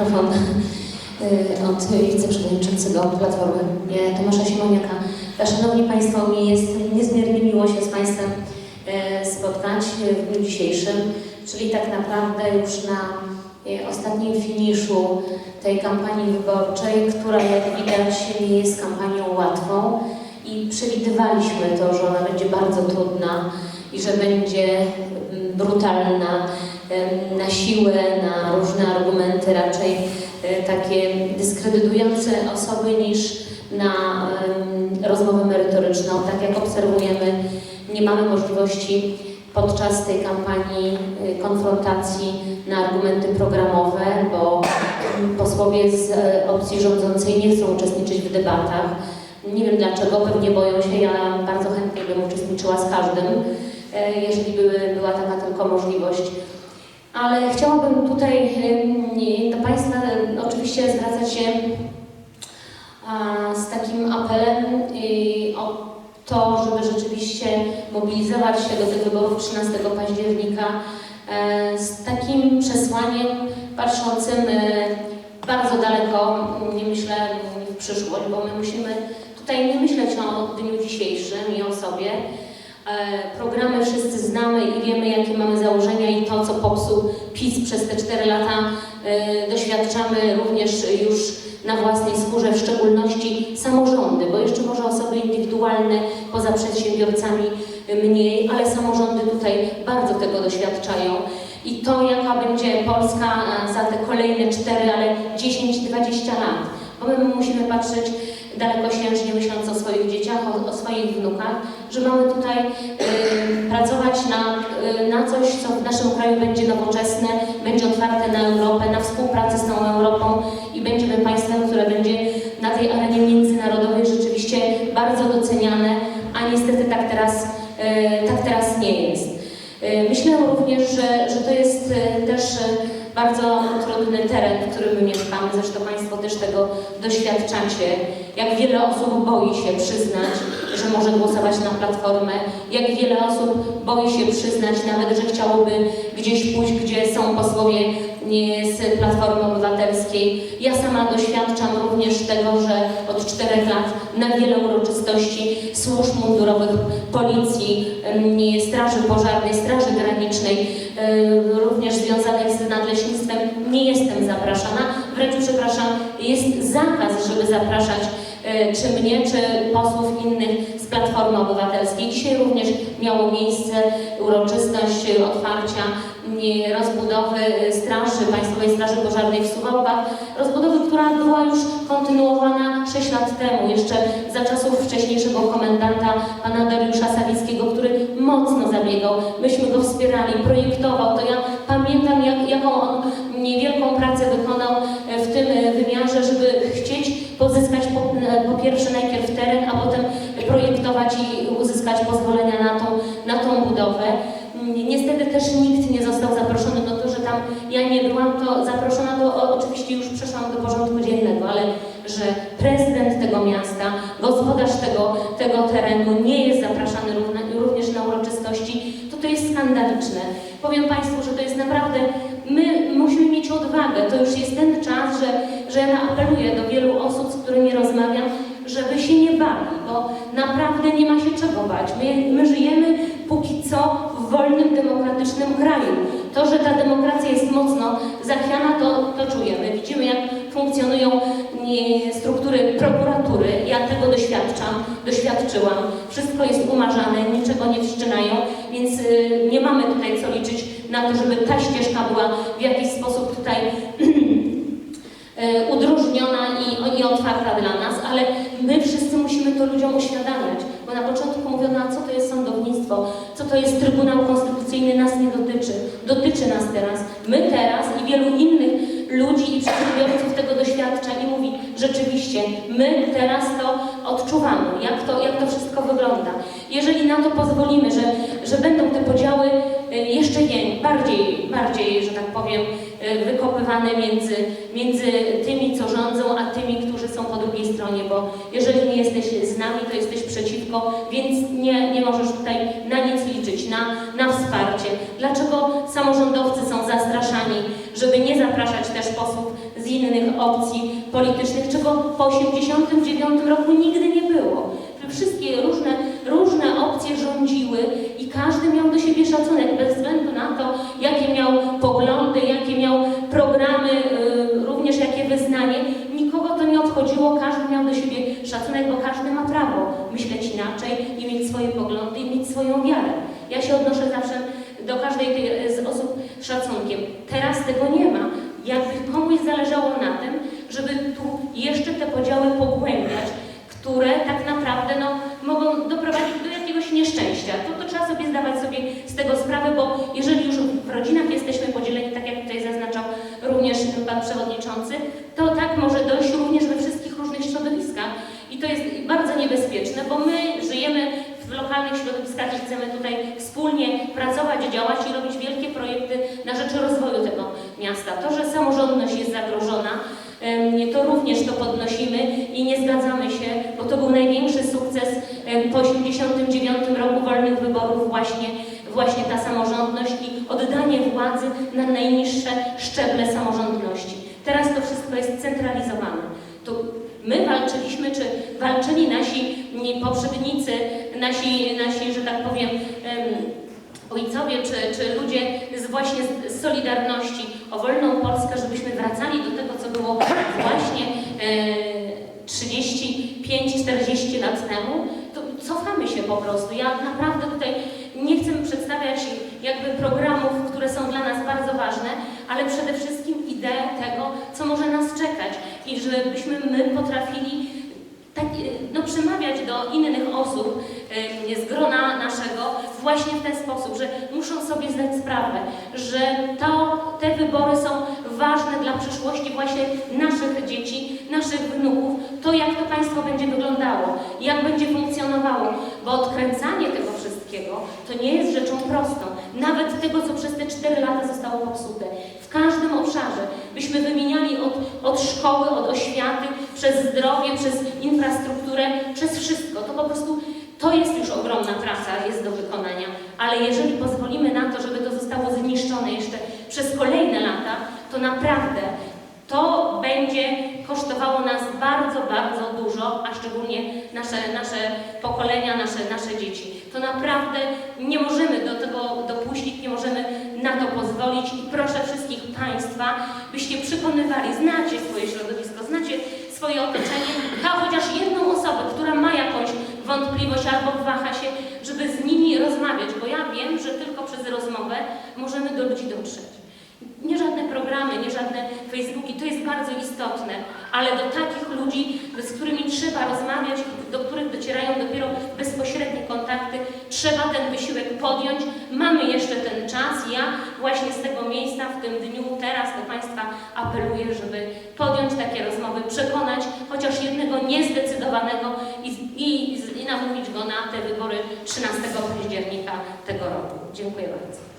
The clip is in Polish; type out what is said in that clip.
mikrofon y, od wiceprzewodniczącego Platformy y, Tomasza Simoniaka. Szanowni Państwo, mi jest niezmiernie miło się z Państwem spotkać w dniu dzisiejszym, czyli tak naprawdę już na ostatnim finiszu tej kampanii wyborczej, która jak widać nie jest kampanią łatwą i przewidywaliśmy to, że ona będzie bardzo trudna i że będzie mm, brutalna na siłę, na różne argumenty, raczej takie dyskredytujące osoby niż na rozmowę merytoryczną. Tak jak obserwujemy, nie mamy możliwości podczas tej kampanii konfrontacji na argumenty programowe, bo posłowie z e, opcji rządzącej nie chcą uczestniczyć w debatach. Nie wiem dlaczego, pewnie boją się. Ja bardzo chętnie bym uczestniczyła z każdym, jeżeli były, była taka tylko możliwość. Ale chciałabym tutaj do Państwa e, oczywiście zwracać się z takim apelem o to, żeby rzeczywiście mobilizować się do tych wyborów 13 października e, z takim przesłaniem patrzącym e, bardzo daleko, nie myślę w przyszłość, bo my musimy tutaj nie myśleć o dniu dzisiejszym i o sobie. E, Programy wszyscy znamy i wiemy, jakie mamy założenia i to, co popsuł PiS przez te 4 lata, e, doświadczamy również już na własnej skórze, w szczególności samorządy, bo jeszcze może osoby indywidualne poza przedsiębiorcami mniej, ale samorządy tutaj bardzo tego doświadczają. I to, jaka będzie Polska e, za te kolejne 4, ale 10-20 lat. Bo my musimy patrzeć dalekosiężnie, myśląc o swoich dzieciach, o, o swoich wnukach, że mamy tutaj y, pracować na, y, na coś, co w naszym kraju będzie nowoczesne, będzie otwarte na Europę, na współpracę z tą Europą i będziemy państwem, które będzie na tej arenie międzynarodowej rzeczywiście bardzo doceniane, a niestety tak teraz, y, tak teraz nie jest. Y, Myślę również, że, że to jest y, też y, bardzo trudny teren, w którym my mieszkamy. Zresztą Państwo też tego doświadczacie. Jak wiele osób boi się przyznać, że może głosować na Platformę. Jak wiele osób boi się przyznać nawet, że chciałoby gdzieś pójść, gdzie są posłowie z Platformy Obywatelskiej. Ja sama doświadczam również tego, że od czterech lat na wiele uroczystości służb mundurowych, policji, straży pożarnej, straży granicznej, również związanych z nadleśnictwem nie jestem zapraszana. Wręcz przepraszam, jest zakaz, żeby zapraszać czy mnie, czy posłów innych z Platformy Obywatelskiej. Dzisiaj również miało miejsce uroczystość otwarcia nie, rozbudowy e, straży, Państwowej Straży Pożarnej w Suwałkach. Rozbudowy, która była już kontynuowana 6 lat temu, jeszcze za czasów wcześniejszego komendanta, pana Dariusza Sawickiego, który mocno zabiegał. Myśmy go wspierali, projektował. To ja pamiętam, jak, jaką on niewielką pracę wykonał e, w tym e, wymiarze, żeby chcieć pozyskać po, e, po pierwsze najpierw teren, a potem projektować i uzyskać pozwolenia na tą, na tą budowę. Mm, Niestety też nikt nie został zaproszony do to, że tam ja nie byłam, to zaproszona to o, oczywiście już przeszłam do porządku dziennego, ale że prezydent tego miasta, gospodarz tego, tego terenu nie jest zapraszany również na uroczystości, to to jest skandaliczne. Powiem Państwu, że to jest naprawdę, my musimy mieć odwagę, to już jest ten czas, że, że ja apeluję do wielu osób, z którymi rozmawiam, żeby się nie bali, bo naprawdę nie ma się czego bać. My, my żyjemy póki co w wolnym, demokratycznym kraju. To, że ta demokracja jest mocno zachwiana, to, to czujemy. Widzimy, jak funkcjonują struktury prokuratury. Ja tego doświadczam, doświadczyłam. Wszystko jest umarzane, niczego nie wszczynają, więc y, nie mamy tutaj co liczyć na to, żeby ta ścieżka była w jakiś sposób tutaj e, udrożniona i, i otwarta dla nas, ale my wszyscy musimy to ludziom uświadamiać, bo na początku mówiono, a co to jest sądownictwo, co to jest Trybunał Konstytucyjny, nas nie dotyczy. Dotyczy nas teraz. My teraz i wielu innych ludzi i przedsiębiorców tego doświadcza i mówi, rzeczywiście, my teraz to odczuwamy, jak to, jak to wszystko wygląda. Jeżeli na to pozwolimy, że, że będą te podziały y, jeszcze bardziej, bardziej, że tak powiem, y, wykopywane między, między tymi, co rządzą, a tymi, którzy są po drugiej stronie, bo jeżeli nie jesteś z nami, to jesteś przeciwko, więc nie, nie możesz tutaj na nic liczyć, na, na wsparcie. Dlaczego samorządowcy są zastraszani, żeby nie zapraszać też posłów z innych opcji politycznych, czego po 1989 roku nigdy nie było. Wszystkie różne, różne opcje rządziły i każdy miał do siebie szacunek, bez względu na to, jakie miał poglądy, jakie miał programy, y, również jakie wyznanie. Nikogo to nie obchodziło, każdy miał do siebie szacunek, bo każdy ma prawo myśleć inaczej i mieć swoje poglądy i mieć swoją wiarę. Ja się odnoszę zawsze do każdej tej z osób szacunkiem. Teraz tego nie ma. Jakby komuś zależało na tym, żeby tu jeszcze te podziały pogłębiać, które tak naprawdę no, mogą doprowadzić do jakiegoś nieszczęścia. To, to trzeba sobie zdawać sobie z tego sprawę, bo jeżeli już w rodzinach jesteśmy podzieleni, tak jak tutaj zaznaczał również Pan Przewodniczący, to tak może dojść również we wszystkich różnych środowiskach. I to jest bardzo niebezpieczne, bo my żyjemy w lokalnych środowiskach i chcemy tutaj wspólnie pracować, działać i robić wielkie projekty na rzecz rozwoju tego miasta. To, że samorządność jest zagrożona, to również to podnosimy i nie zgadzamy się, bo to był największy sukces em, po 1989 roku wolnych wyborów właśnie, właśnie ta samorządność i oddanie władzy na najniższe szczeble samorządności. Teraz to wszystko jest centralizowane. To my walczyliśmy, czy walczyli nasi nie, poprzednicy, nasi, nasi, że tak powiem, em, ojcowie, czy, czy ludzie z właśnie z- Solidarności o wolną Polskę, żebyśmy wracali do tego, było właśnie e, 35-40 lat temu, to cofamy się po prostu. Ja naprawdę tutaj nie chcę przedstawiać jakby programów, które są dla nas bardzo ważne, ale przede wszystkim ideę tego, co może nas czekać i żebyśmy my potrafili tak, e, no, przemawiać do innych osób e, z grona naszego właśnie w ten sposób, że muszą sobie zdać sprawę, że to, te wybory są ważne dla przyszłości właśnie naszych dzieci, naszych wnuków, to jak to państwo będzie wyglądało, jak będzie funkcjonowało, bo odkręcanie tego wszystkiego to nie jest rzeczą prostą, nawet tego, co przez te 4 lata zostało popsute. W każdym obszarze byśmy wymieniali od, od szkoły, od oświaty, przez zdrowie, przez infrastrukturę, przez wszystko. To po prostu to jest już ogromna praca, jest do wykonania, ale jeżeli pozwolimy na to, żeby to zostało zniszczone jeszcze przez kolejne lata, to naprawdę to będzie kosztowało nas bardzo, bardzo dużo, a szczególnie nasze, nasze pokolenia, nasze, nasze dzieci. To naprawdę nie możemy do tego dopuścić, nie możemy na to pozwolić i proszę wszystkich Państwa, byście przekonywali, znacie swoje środowisko, znacie swoje otoczenie, a chociaż jedną osobę, która ma jakąś wątpliwość albo waha się, żeby z nimi rozmawiać, bo ja wiem, że tylko przez rozmowę możemy do ludzi dotrzeć. Nie żadne programy, nie żadne Facebooki, to jest bardzo istotne, ale do takich ludzi, z którymi trzeba rozmawiać, do których docierają dopiero bezpośrednie kontakty, trzeba ten wysiłek podjąć. Mamy jeszcze ten czas. Ja właśnie z tego miejsca, w tym dniu, teraz do Państwa apeluję, żeby podjąć takie rozmowy, przekonać chociaż jednego niezdecydowanego i, i, namówić go na te wybory 13 października tego roku. Dziękuję bardzo.